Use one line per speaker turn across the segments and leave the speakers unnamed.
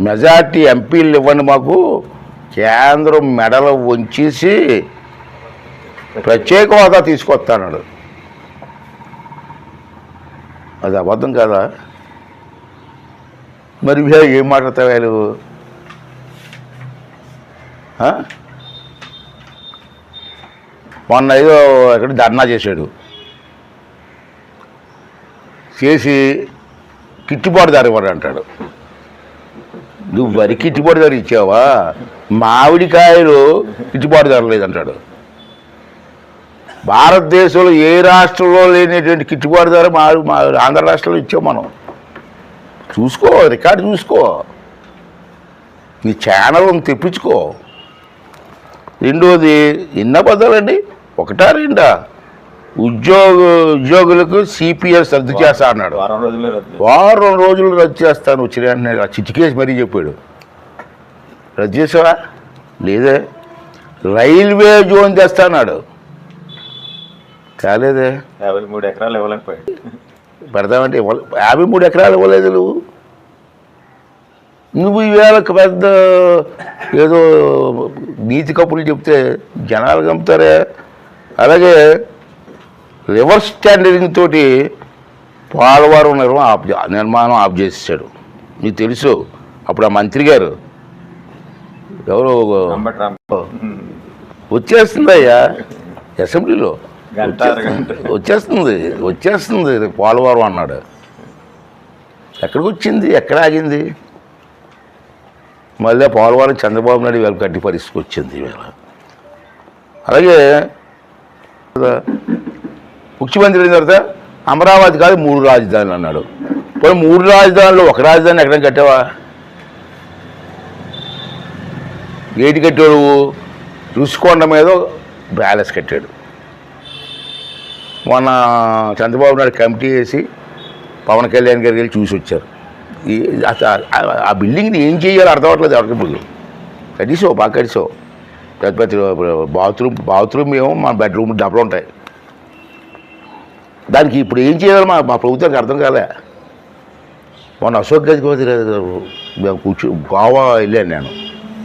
Majority ఎంపీలు ఇవ్వండి మాకు. కేంద్రం మెడలు ఉంచేసి ప్రత్యేక హోదా తీసుకొస్తాడు. అది అబద్ధం కదా? మరి ఏం మాట్లాడతావు నువ్వు మొన్న ఏదో ఎక్కడ ధర్నా చేశాడు. చేసి గిట్టుబాటు ధర ఇవ్వడు అంటాడు నువ్వు వరి గిట్టుబాటు ధర ఇచ్చావా? మామిడికాయలు గిట్టుబాటు ధర లేదంటాడు. భారతదేశంలో ఏ రాష్ట్రంలో లేనటువంటి కిట్టుబాటు ధర మా ఆంధ్ర రాష్ట్రంలో ఇచ్చాం మనం. చూసుకో రికార్డు చూసుకో. నీ ఛానల్ తెప్పించుకో. రెండోది ఎన్న బదలండి ఒకటా రెండా? ఉద్యోగ ఉద్యోగులకు సిపిఎస్ రద్దు చేస్తా అన్నాడు.
వారం
రోజులు రద్దు చేస్తాను వచ్చిన వెంటనే ఆ చిటికేసి మరీ చెప్పాడు. రద్దు చేసావా? లేదే. రైల్వే జోన్ తెస్తాన్నాడు కాలేదే.
యాభై మూడు ఎకరాలు ఇవ్వలేకపోయాడు.
పెడతామంటే ఇవ్వలే. యాభై మూడు ఎకరాలు ఇవ్వలేదు నువ్వు. నువ్వు ఈవేళ పెద్ద ఏదో నీతి కప్పులు చెప్తే జనాలు గమ్ముతారే అలాగే రివర్స్ స్టాండరింగ్ తోటి పోలవరం నిర్మాణం ఆఫ్ నిర్మాణం ఆఫ్ చేసేసాడు నీకు తెలుసు అప్పుడు ఆ మంత్రి గారు ఎవరు? వచ్చేస్తుందయ్యా అసెంబ్లీలో. వచ్చేస్తుంది వచ్చేస్తుంది పోలవరం అన్నాడు. ఎక్కడికి వచ్చింది? ఎక్కడ ఆగింది? మళ్ళీ పోలవరం చంద్రబాబు నాయుడు వీళ్ళకి గట్టి పరిస్థితికి వచ్చింది వీళ్ళ అలాగే ముఖ్యమంత్రి అయిన తర్వాత అమరావతి కాదు మూడు రాజధానులు అన్నాడు. పోయి మూడు రాజధానులు ఒక రాజధాని ఎక్కడ కట్టావా? ఏటి కట్టాడు రుషికొండ మీద బ్యాలెన్స్ కట్టాడు. మొన్న చంద్రబాబు నాయుడు కమిటీ వేసి పవన్ కళ్యాణ్ గారికి వెళ్ళి చూసి వచ్చారు. ఈ ఆ- బిల్డింగ్ని ఏం చేయాలో అర్థం అవ్వట్లేదు ఎవరికి ఇప్పుడు కట్టిసో బాగా కట్టిసో పెద్ద పెద్ద బాత్రూమ్ బాత్రూమ్ ఏమో మన బెడ్రూమ్ డబ్బులు ఉంటాయి. దానికి ఇప్పుడు ఏం చేయాలో మా మా ప్రభుత్వానికి అర్థం కాలే. మొన్న అశోక్ గజపతి కూర్చో గోవా వెళ్ళాను నేను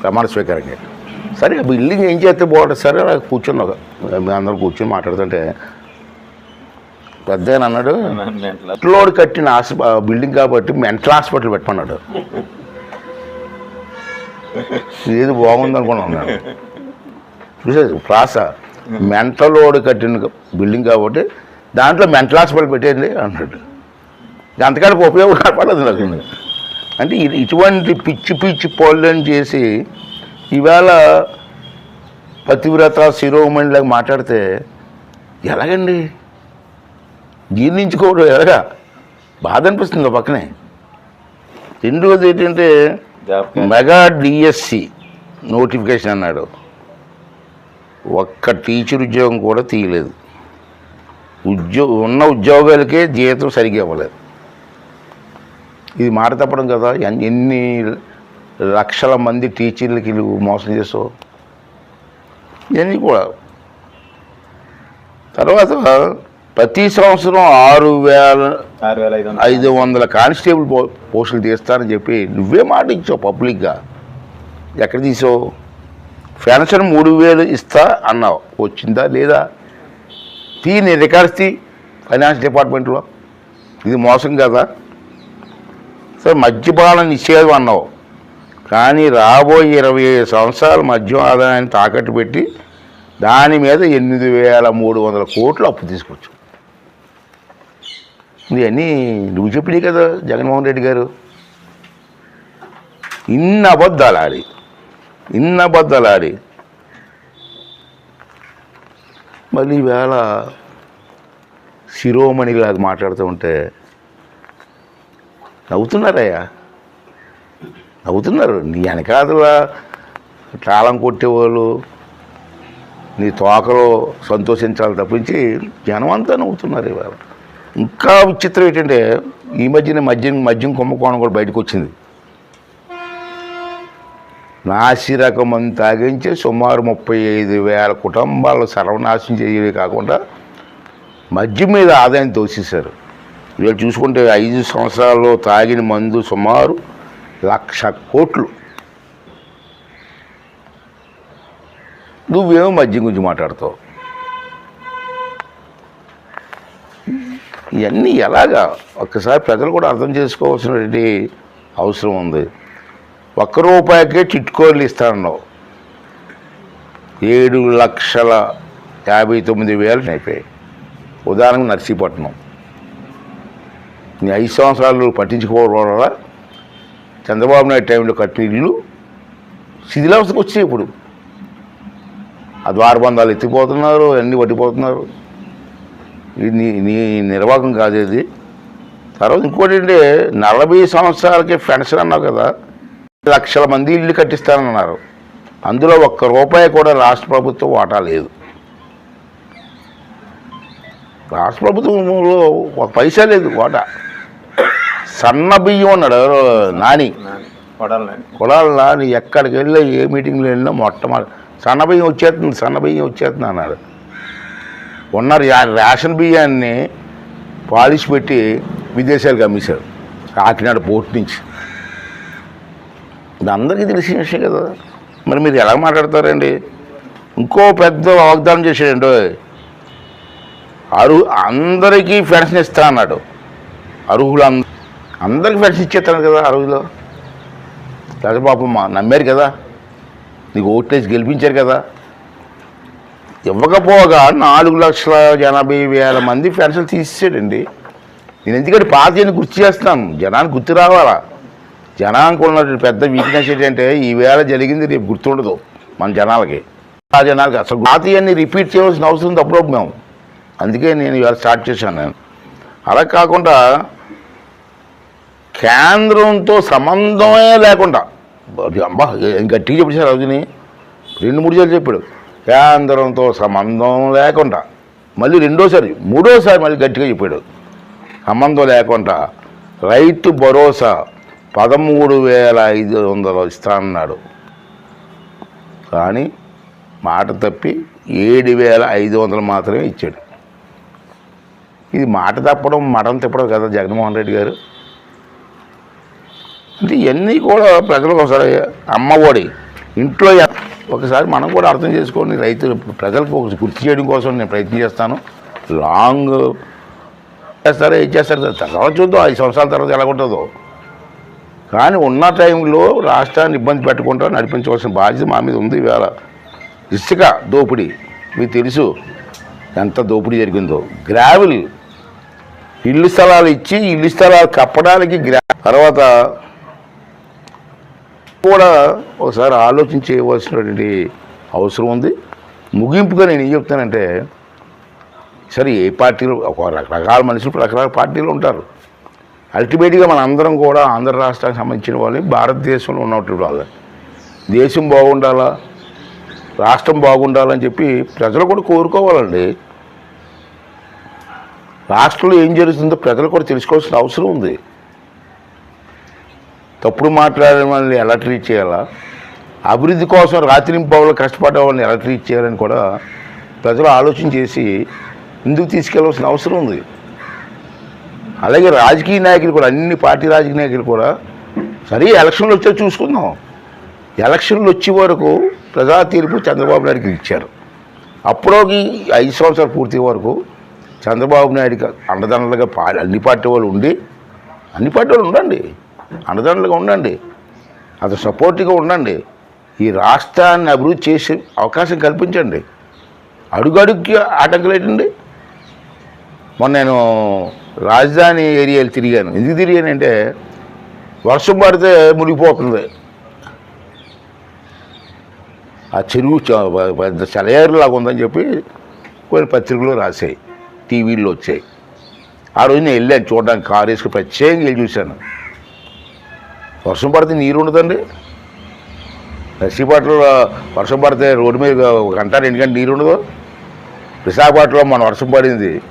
ప్రమాణ స్వీకారానికి. సరే బిల్డింగ్ ఏం చేస్తే బాగుంటుంది? సరే అలా కూర్చున్నా. అందరం కూర్చొని మాట్లాడుతుంటే పెద్ద అన్నాడు
మెంటల్
లోడ్ కట్టిన హాస్ప బిల్డింగ్ కాబట్టి మెంటల్ హాస్పిటల్ పెట్టమన్నాడు. ఏది బాగుంది అనుకున్నాను నేను చూసేది ప్రాస మెంటల్ కట్టిన బిల్డింగ్ కాబట్టి దాంట్లో మెంటల్ హాస్పిటల్ పెట్టేయండి అన్నాడు. అంతకాడికి ఉపయోగం కనపడదు నాకు. అంటే ఇది ఇటువంటి పిచ్చి పిచ్చి పనులను చేసి ఈవేళ పతివ్రత శిరోమణిలాగా మాట్లాడితే ఎలాగండి? జీర్ణించుకోవడం ఎలాగా? బాధ అనిపిస్తుంది ఒక పక్కనే. రెండోది ఏంటంటే మెగా డిఎస్సి నోటిఫికేషన్ అన్నాడు. ఒక్క టీచర్ ఉద్యోగం కూడా తీయలేదు. ఉద్యో ఉన్న ఉద్యోగాలకే జీతం సరిగ్గా ఇవ్వలేదు. ఇది మాట తప్పడం కదా ఎన్- ఎన్ని లక్షల మంది టీచర్లకి నువ్వు మోసం చేసావు? ఇవన్నీ కూడా. తర్వాత ప్రతి సంవత్సరం ఆరు వేల
ఆరు వేల ఐదు వందలు.
ఐదు వందల కానిస్టేబుల్ పో పోస్టులు తీస్తానని చెప్పి నువ్వే మాట ఇచ్చావు పబ్లిక్గా. ఎక్కడ తీసావు? పెన్షన్ మూడు వేలు ఇస్తా అన్నావు. వచ్చిందా లేదా? తీని రికార్డ్స్ తీ ఫైనాన్స్ డిపార్ట్మెంట్లో. ఇది మోసం కదా. సరే మద్యపాన నిషేధం అన్నావు. కానీ రాబోయే ఇరవై ఐదు సంవత్సరాలు మద్యం ఆదాయాన్ని తాకట్టు పెట్టి దాని మీద ఎనిమిది వేల మూడు వందల కోట్లు అప్పు తీసుకొచ్చు ఇవన్నీ నువ్వు చెప్పినాయి కదా జగన్మోహన్ రెడ్డి గారు. ఇన్ని అబద్ధాలు ఆడి ఇన్ని అబద్ధాలు ఆడి మళ్ళీ ఈవేళ శిరోమణిలాగా మాట్లాడుతూ ఉంటే నవ్వుతున్నారయ్యా. నవ్వుతున్నారు. నీ వెనకాతల తాళం కొట్టేవాళ్ళు నీ తోకలో సంతోషించాలి తప్పించి జనం అంతా నవ్వుతున్నారు ఇవాళ ఇంకా విచిత్రం ఏంటంటే ఈ మధ్యన మద్యం మద్యం కుంభకోణం కూడా బయటకు వచ్చింది. నాసి రకం తాగించి సుమారు ముప్పై ఐదు వేల కుటుంబాలు సర్వనాశం చేయవే కాకుండా మద్యం మీద ఆదాయం తోసేశారు. వీళ్ళు చూసుకుంటే ఐదు సంవత్సరాల్లో తాగిన మందు సుమారు లక్ష కోట్లు. నువ్వేమో మద్యం గురించి మాట్లాడతావు. ఇవన్నీ ఎలాగా? ఒక్కసారి ప్రజలు కూడా అర్థం చేసుకోవాల్సినటువంటి అవసరం ఉంది. ఒక్క రూపాయికే చిట్కోళ్ళు ఇస్తానన్నావు. ఏడు లక్షల యాభై తొమ్మిది వేలు అయిపోయాయి. ఉదాహరణకు నర్సీపట్నం. నీ ఐదు సంవత్సరాలు పట్టించుకోవడం వల్ల చంద్రబాబు నాయుడు టైంలో కట్టిన ఇల్లు శిథిలావస్థకు వచ్చాయి ఇప్పుడు. ఆ ద్వారబంధాలు ఎత్తిపోతున్నారు అన్నీ పట్టిపోతున్నారు. ఇది నీ నీ నిర్వాహకం కాదు ఇది తర్వాత ఇంకోటి అంటే నలభై సంవత్సరాలకి పెన్షన్ అన్నావు కదా. లక్షల మంది ఇల్లు కట్టిస్తానన్నారు. అందులో ఒక్క రూపాయి కూడా రాష్ట్ర ప్రభుత్వం వాటా లేదు. రాష్ట్ర ప్రభుత్వంలో ఒక పైసా లేదు వాటా. సన్న బియ్యం అన్నాడు నాని. కొడాలి నాని ఎక్కడికి వెళ్ళి ఏ మీటింగ్లో వెళ్ళినా మొట్టమొదటి సన్న బియ్యం వచ్చేస్తుంది సన్న బియ్యం వచ్చేస్తుంది అన్నాడు. ఉన్న రేషన్ బియ్యాన్ని పాలిష్ పెట్టి విదేశాలకు అమ్మేశారు కాకినాడ పోర్ట్ నుంచి. ఇది అందరికీ తెలిసిన విషయం కదా. మరి మీరు ఎలా మాట్లాడతారండి? ఇంకో పెద్ద వాగ్దానం చేశాడండి అరు అందరికీ పెన్షన్ ఇస్తా అన్నాడు. అర్హులు అంద- అందరికీ పెన్షన్ ఇచ్చేస్తాను కదా అర్హులు. రాజబాబమ్మ నమ్మారు కదా. నీకు ఓట్లేసి గెలిపించారు కదా. ఇవ్వకపోగా నాలుగు లక్షల ఎనభై వేల మంది పెన్షన్ తీసేసాడండి నేను ఎందుకంటే పార్టీని గుర్తు చేస్తాను జనానికి గుర్తు రావాలా? జనానికి ఉన్నటువంటి పెద్ద వీక్నెస్ ఏంటంటే ఈవేళ జరిగింది రేపు గుర్తుండదు మన జనాలకి. ఆ జనాలకి అసలు జాతీయాన్ని రిపీట్ చేయవలసిన అవసరం ఉంది మేము. అందుకే నేను ఇవాళ స్టార్ట్ చేశాను నేను. అలా కాకుండా కేంద్రంతో సంబంధమే లేకుండా అబ్బా గట్టిగా చెప్పేశారు రోజుని. రెండు మూడు సార్లు చెప్పాడు. కేంద్రంతో సంబంధం లేకుండా. మళ్ళీ రెండోసారి మూడోసారి మళ్ళీ గట్టిగా చెప్పాడు. సంబంధం లేకుండా రైతు భరోసా పదమూడు వేల ఐదు వందలు ఇస్తానన్నాడు. కానీ మాట తప్పి ఏడు వేల ఐదు వందలు మాత్రమే ఇచ్చాడు. ఇది మాట తప్పడం మటం తిప్పడం కదా జగన్మోహన్ రెడ్డి గారు? అంటే ఇవన్నీ కూడా ప్రజలకు ఒకసారి అమ్మఒడి ఇంట్లో ఒకసారి మనం కూడా అర్థం చేసుకోండి రైతులు ప్రజలకు ఒక గుర్తు చేయడం కోసం నేను ప్రయత్నం చేస్తాను. లాంగ్. చేస్తారో ఏం చేస్తారు? తర్వాత చూద్దాం ఐదు సంవత్సరాల తర్వాత ఎలా ఉంటుందో. కానీ ఉన్న టైంలో రాష్ట్రాన్ని ఇబ్బంది పెట్టకుండా నడిపించవలసిన బాధ్యత మా మీద ఉంది ఇవాళ. ఇసుక దోపిడీ మీకు తెలుసు ఎంత దోపిడీ జరిగిందో. గ్రావెల్ ఇల్లు స్థలాలు ఇచ్చి ఇల్లు స్థలాలు కప్పడానికి గ్రా తర్వాత కూడా ఒకసారి ఆలోచన చేయవలసినటువంటి అవసరం ఉంది. ముగింపుగా నేను ఏం చెప్తానంటే సరే ఏ పార్టీలు ఒక రకరకాల మనుషులు రకరకాల పార్టీలు ఉంటారు. అల్టిమేట్గా మన అందరం కూడా ఆంధ్ర రాష్ట్రానికి సంబంధించిన వాళ్ళని భారతదేశంలో ఉన్నటువంటి వాళ్ళు దేశం బాగుండాలా? రాష్ట్రం బాగుండాలని చెప్పి ప్రజలు కూడా కోరుకోవాలండి. రాష్ట్రంలో ఏం జరుగుతుందో ప్రజలు కూడా తెలుసుకోవాల్సిన అవసరం ఉంది. తప్పుడు మాట్లాడే వాళ్ళని ఎలా ట్రీట్ చేయాలా? అభివృద్ధి కోసం రాత్రింపవలు కష్టపడే వాళ్ళని ఎలా ట్రీట్ చేయాలని కూడా ప్రజలు ఆలోచన చేసి ముందుకు తీసుకెళ్ళవలసిన అవసరం ఉంది. అలాగే రాజకీయ నాయకులు కూడా అన్ని పార్టీ రాజకీయ నాయకులు కూడా సరే ఎలక్షన్లు వచ్చే చూసుకుందాం. ఎలక్షన్లు వచ్చే వరకు ప్రజా తీర్పు చంద్రబాబు నాయుడుకి ఇచ్చారు. అప్పుడోకి ఐదు సంవత్సరాలు పూర్తి వరకు చంద్రబాబు నాయుడుకి అండదండలుగా పా అన్ని పార్టీ వాళ్ళు ఉండి అన్ని పార్టీ వాళ్ళు ఉండండి. అండదండలుగా ఉండండి. అతను సపోర్ట్గా ఉండండి. ఈ రాష్ట్రాన్ని అభివృద్ధి చేసే అవకాశం కల్పించండి. అడుగడుగుకి ఆటంకాలు ఏంటండి మొన్న నేను రాజధాని ఏరియాలు తిరిగాను. ఎందుకు తిరిగానంటే వర్షం పడితే మునిగిపోతుంది. ఆ చెరువు చ- పెద్ద సెలయేరులాగా ఉందని చెప్పి కొన్ని పత్రికలు రాశాయి. టీవీల్లో వచ్చాయి. ఆ రోజు నేను వెళ్ళాను చూడడానికి కారు వేసుకుని ప్రత్యేకంగా వెళ్ళి చూశాను. వర్షం పడితే నీరు ఉండదండి. నర్సీపట్నంలో వర్షం పడితే రోడ్డు మీద ఒక గంట రెండు గంటలు నీరు ఉండదు. విశాఖపట్నంలో మన వర్షం పడింది.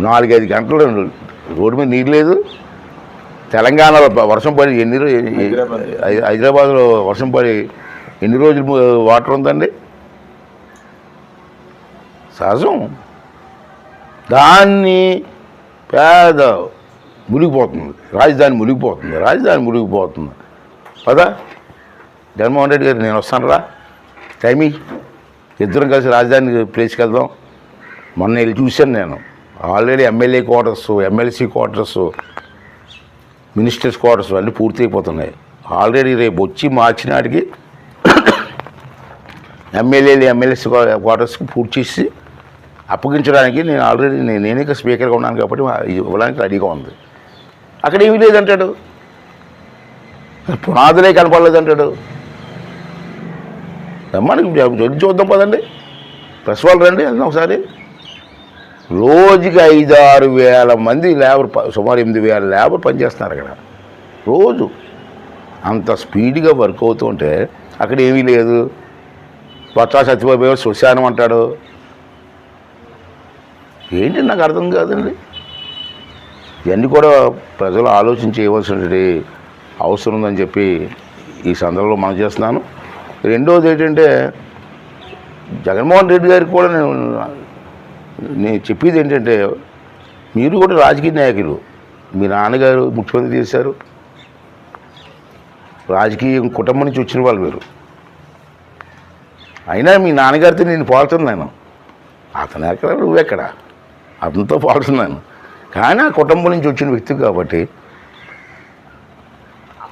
నాలుగైదు గంటలు రోడ్డు మీద నీరు లేదు. తెలంగాణలో వర్షం పడి ఎన్ని హైదరాబాద్లో వర్షం పడి ఎన్ని రోజులు వాటర్ ఉందండి? సహజం. దాన్ని పేద మునిగిపోతుంది. రాజధాని మునిగిపోతుంది. రాజధాని మునిగిపోతుంది. పదా? జగన్మోహన్ రెడ్డి గారు నేను వస్తాను రా టైమి ఇద్దరం కలిసి రాజధాని ప్లేస్కి వెళ్దాం. మొన్న వెళ్ళి చూశాను నేను. Already MLA quarters MLC quarters ministers quarters అన్నీ పూర్తయిపోతున్నాయి. ఆల్రెడీ రేపు వచ్చి మార్చి నాటికి ఎమ్మెల్యేలు ఎమ్మెల్యేస్ క్వార్టర్స్కి పూర్తి చేసి అప్పగించడానికి నేను ఆల్రెడీ నేను నేనే స్పీకర్గా ఉన్నాను కాబట్టి ఇవ్వడానికి రెడీగా ఉంది. అక్కడ ఏమీ లేదంటాడు. పునాదులే కనపడలేదంటాడు. మనకి చూద్దాం పదండి. ప్రెస్ వాళ్ళు రండి వెళ్దాం ఒకసారి. రోజుకి ఐదు ఆరు వేల మంది లేబర్ ప- సుమారు ఎనిమిది వేల లేబర్ పనిచేస్తున్నారు అక్కడ. రోజు. అంత స్పీడ్గా వర్క్ అవుతుంటే అక్కడ ఏమీ లేదు. పట్టా సత్యబాబు ఏమో శ్మశానం అంటాడు. ఏంటి నాకు అర్థం కాదండి. ఇవన్నీ కూడా ప్రజలు ఆలోచించి చేయవలసినటువంటి అవసరం ఉందని చెప్పి ఈ సందర్భంలో మనం చేస్తున్నాను. రెండోది ఏంటంటే జగన్మోహన్ రెడ్డి గారికి కూడా నేను నేను చెప్పేది ఏంటంటే మీరు కూడా రాజకీయ నాయకులు. మీ నాన్నగారు ముఖ్యమంత్రి చేశారు. రాజకీయ కుటుంబం నుంచి వచ్చిన వాళ్ళు మీరు. అయినా మీ నాన్నగారితో నేను పోలుతున్నాను అతను ఎక్కడ? నువ్వెక్కడ అతనితో పోలుతున్నాను కానీ ఆ కుటుంబం నుంచి వచ్చిన వ్యక్తి కాబట్టి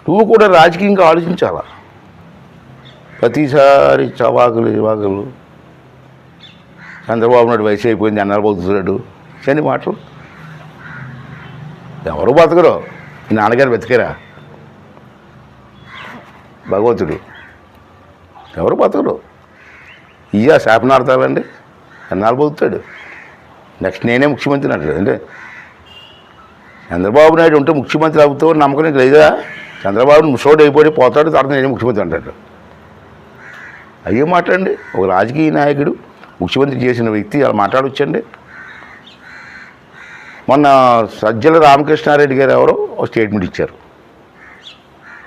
నువ్వు కూడా రాజకీయంగా ఆలోచించాలా? ప్రతిసారి చవాకులు చవాకులు చంద్రబాబు నాయుడు వయసు అయిపోయింది అన్నారు బతుకుతున్నాడు చని మాటలు. ఎవరు బతకరు? మీ నాన్నగారు బతికారా? భగవంతుడు. ఎవరు బతకరు? ఇయ్యా శాపనార్థాలండి. అన్నారు బతుకుతాడు నెక్స్ట్ నేనే ముఖ్యమంత్రి అంటాడు. అంటే చంద్రబాబు నాయుడు ఉంటే ముఖ్యమంత్రి అవుతావు నమ్మకం నీకు లేదా? చంద్రబాబు ముసోడు అయిపోయి పోతాడు తర్వాత నేనే ముఖ్యమంత్రి అంటాడు. అయ్యే మాట్లాడండి ఒక రాజకీయ నాయకుడు ముఖ్యమంత్రి చేసిన వ్యక్తి అలా మాట్లాడొచ్చండి. మొన్న సజ్జల రామకృష్ణారెడ్డి గారు ఎవరో ఒక స్టేట్మెంట్ ఇచ్చారు.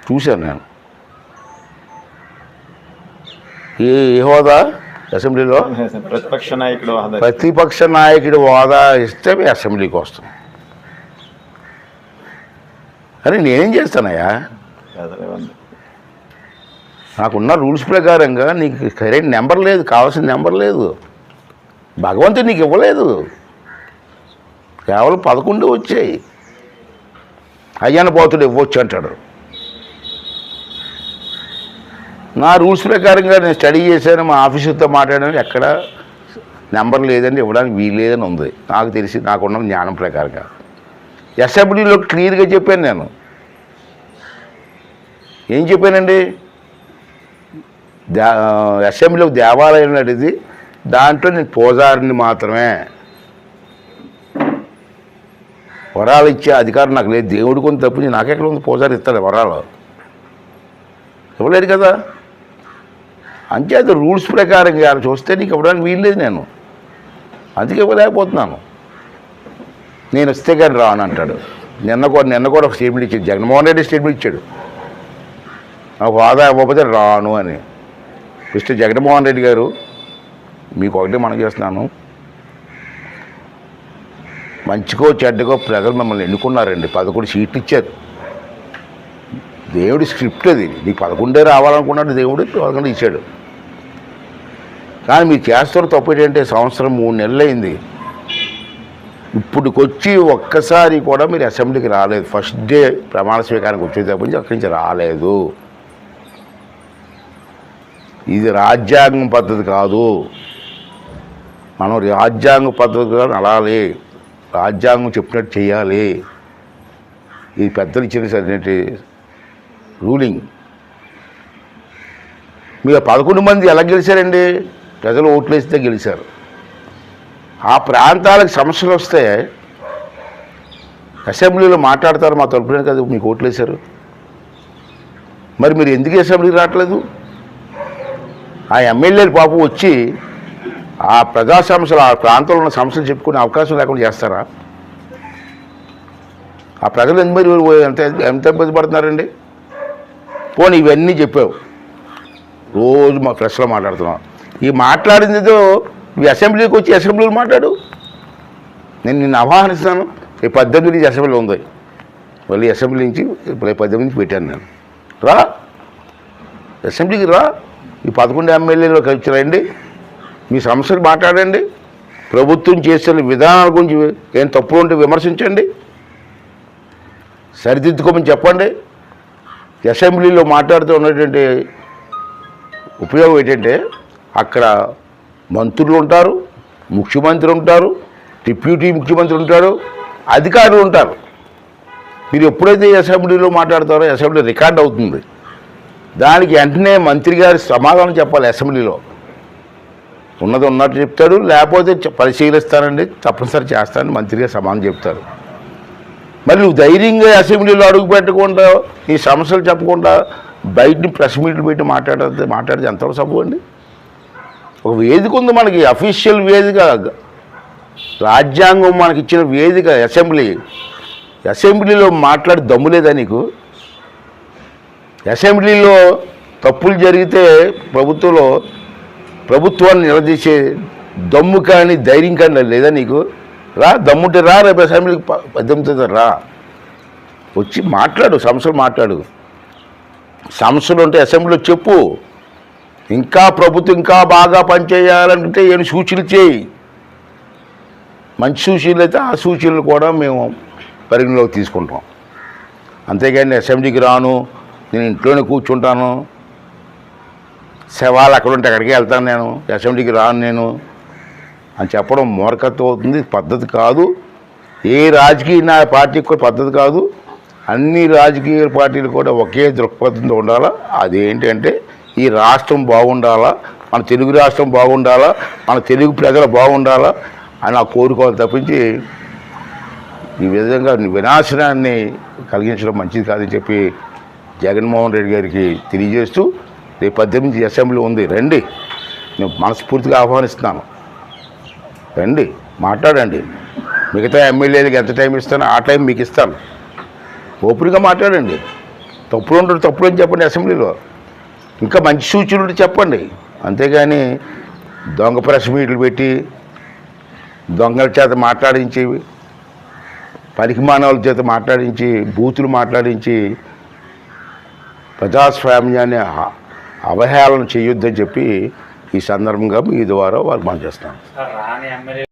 చూశాను నేను. ఏ ఏ హోదా? అసెంబ్లీలో?
ప్రతిపక్ష నాయకుడు
ప్రతిపక్ష నాయకుడి హోదా ఇస్తే అసెంబ్లీకి వస్తాం. అని నేనేం చేస్తానయ్యా. నాకున్న రూల్స్ ప్రకారంగా నీకు సరైన నెంబర్ లేదు కావాల్సిన నెంబర్ లేదు. భగవంతుడు నీకు ఇవ్వలేదు. కేవలం పదకొండు వచ్చాయి. అయ్యాన పోతుడు ఇవ్వచ్చు అంటాడు. నా రూల్స్ ప్రకారంగా నేను స్టడీ చేశాను మా ఆఫీసర్తో మాట్లాడాను ఎక్కడ నెంబర్ లేదని ఇవ్వడానికి వీలు లేదని ఉంది. నాకు తెలిసి నాకున్న జ్ఞానం ప్రకారంగా. అసెంబ్లీలో క్లియర్గా చెప్పాను నేను. ఏం చెప్పానండి? దే అసెంబ్లీలో దేవాలయం నడిది దాంట్లో నేను పూజారిని మాత్రమే. వరాలు ఇచ్చే అధికారం నాకు లేదు. దేవుడి తప్పు తప్పించి నాకెక్కడ ఉంది పూజారి ఇస్తాడు వరాలు? ఇవ్వలేదు కదా. అంచేత రూల్స్ ప్రకారం కాదు. చూస్తే నీకు ఇవ్వడానికి వీల్లేదు నేను. అందుకే ఇవ్వలేకపోతున్నాను. నేను వస్తే కానీ రాను అంటాడు. నిన్న కూడా నిన్న కూడా ఒక స్టేట్మెంట్ ఇచ్చాడు. జగన్మోహన్ రెడ్డి స్టేట్మెంట్ ఇచ్చాడు. నాకు హోదా ఇవ్వకపోతే రాను అని. మిస్టర్ జగన్మోహన్ రెడ్డి గారు మీకు ఒకటే మనం చేస్తున్నాను. మంచికో చెడ్డకో ప్రజలు మిమ్మల్ని ఎన్నుకున్నారండి. పదకొండు సీట్లు ఇచ్చారు. దేవుడి స్క్రిప్ట్ అది. నీకు పదకొండే రావాలనుకున్నాడు దేవుడు పదకొండు ఇచ్చాడు. కానీ మీరు చేస్తున్న తప్పు ఏంటంటే సంవత్సరం మూడు నెలలు అయింది. ఇప్పుడుకొచ్చి ఒక్కసారి కూడా మీరు అసెంబ్లీకి రాలేదు. ఫస్ట్ డే ప్రమాణ స్వీకారానికి వచ్చేటప్పటి నుంచి అక్కడి నుంచి రాలేదు. ఇది రాజ్యాంగం పద్ధతి కాదు. మనం రాజ్యాంగ పద్ధతి నడాలి రాజ్యాంగం చెప్పినట్టు చేయాలి. ఇది పెద్దలు ఇచ్చిన సరైనటి రూలింగ్. మీరు పదకొండు మంది ఎలా గెలిచారండి? ప్రజలు ఓట్లు వేస్తే గెలిచారు. ఆ ప్రాంతాలకు సమస్యలు వస్తే అసెంబ్లీలో మాట్లాడతారు మా తలుపునే కదా మీకు ఓట్లేశారు మరి మీరు ఎందుకు అసెంబ్లీకి రావట్లేదు? ఆ ఎమ్మెల్యేలు పాపం వచ్చి ఆ ప్రజా సమస్యలు ఆ ప్రాంతంలో ఉన్న సమస్యలు చెప్పుకునే అవకాశం లేకుండా చేస్తారా? ఆ ప్రజలు ఎంత మరి ఎంత ఎంత ఇబ్బంది పడుతున్నారండి? పోనీ ఇవన్నీ చెప్పావు. రోజు మా ఫ్రెష్లో మాట్లాడుతున్నాం. ఈ మాట్లాడిందితో ఈ అసెంబ్లీకి వచ్చి అసెంబ్లీలో మాట్లాడు. నేను నిన్ను ఆహ్వానిస్తాను. ఈ పద్దెనిమిది నుంచి అసెంబ్లీ ఉంది. మళ్ళీ అసెంబ్లీ నుంచి రేపు పద్దెనిమిది నుంచి పెట్టాను నేను. రా. అసెంబ్లీకి రా. ఈ పదకొండు ఎమ్మెల్యేలు కలిసి రండి మీ సమస్యలు మాట్లాడండి. ప్రభుత్వం చేసిన విధానాల గురించి ఏం తప్పులు ఉంటే విమర్శించండి. సరిదిద్దుకోమని చెప్పండి. అసెంబ్లీలో మాట్లాడుతూ ఉన్నటువంటి ఉపయోగం ఏంటంటే అక్కడ మంత్రులు ఉంటారు ముఖ్యమంత్రి ఉంటారు డిప్యూటీ ముఖ్యమంత్రి ఉంటారు అధికారులు ఉంటారు. మీరు ఎప్పుడైతే అసెంబ్లీలో మాట్లాడతారో అసెంబ్లీ రికార్డ్ అవుతుంది. దానికి వెంటనే మంత్రి గారు సమాధానం చెప్పాలి అసెంబ్లీలో. ఉన్నది ఉన్నట్టు చెప్తాడు లేకపోతే పరిశీలిస్తానండి తప్పనిసరి చేస్తానని మంత్రి గారు సమాధానం చెప్తారు. మరి నువ్వు ధైర్యంగా అసెంబ్లీలో అడుగు పెట్టకుండా నీ సమస్యలు చెప్పకుండా బయటని ప్రెస్ మీట్లు పెట్టి మాట్లాడితే మాట్లాడితే ఎంతవరకు సబ్బు అండి? ఒక వేదిక ఉంది మనకి అఫీషియల్ వేదిక రాజ్యాంగం మనకి ఇచ్చిన వేదిక అసెంబ్లీ. అసెంబ్లీలో మాట్లాడి దమ్ము లేదా నీకు? అసెంబ్లీలో తప్పులు జరిగితే ప్రభుత్వంలో ప్రభుత్వాన్ని నిలదీసే దమ్ము కానీ ధైర్యం కానీ లేదా నీకు? రా దమ్ముంటే రా రేపు అసెంబ్లీకి పద్దెనిమిది రా. వచ్చి మాట్లాడు సమస్యలు మాట్లాడు. సమస్యలు ఉంటే అసెంబ్లీలో చెప్పు. ఇంకా ప్రభుత్వం ఇంకా బాగా పనిచేయాలంటే ఏమి సూచనలు చేయి. మంచి సూచనలు అయితే ఆ సూచనలు కూడా మేము పరిగణలోకి తీసుకుంటాం. అంతేగాని అసెంబ్లీకి రాను నేను ఇంట్లోనే కూర్చుంటాను. శవాలు అక్కడ ఉంటే అక్కడికి వెళ్తాను నేను. అసెంబ్లీకి రాను నేను. అని చెప్పడం మూర్ఖత్వం అవుతుంది. పద్ధతి కాదు. ఏ రాజకీయ నా పార్టీకి కూడా పద్ధతి కాదు. అన్ని రాజకీయ పార్టీలు కూడా ఒకే దృక్పథంతో ఉండాలా? అదేంటంటే ఈ రాష్ట్రం బాగుండాలా? మన తెలుగు రాష్ట్రం బాగుండాలా? మన తెలుగు ప్రజలు బాగుండాలా? అని ఆ కోరుకోవాలి తప్పించి ఈ విధంగా వినాశనాన్ని కలిగించడం మంచిది కాదని చెప్పి జగన్మోహన్ రెడ్డి గారికి తెలియజేస్తూ రేపు పద్దెనిమిది అసెంబ్లీ ఉంది. రండి. నేను మనస్ఫూర్తిగా ఆహ్వానిస్తున్నాను. రండి. మాట్లాడండి. మిగతా ఎమ్మెల్యేలకు ఎంత టైం ఇస్తానో ఆ టైం మీకు ఇస్తాను. ఓపెన్గా మాట్లాడండి. తప్పులు ఉంటాడు తప్పులు అని చెప్పండి అసెంబ్లీలో. ఇంకా మంచి సూచనలు చెప్పండి. అంతేగాని దొంగ ప్రెస్ మీట్లు పెట్టి దొంగల చేత మాట్లాడించి పనికిమానవుల చేత మాట్లాడించి బూతులు మాట్లాడించి ప్రజాస్వామ్యాన్ని అవహేళన చేయొద్దని చెప్పి ఈ సందర్భంగా మీ ద్వారా వారు మనం చేస్తాను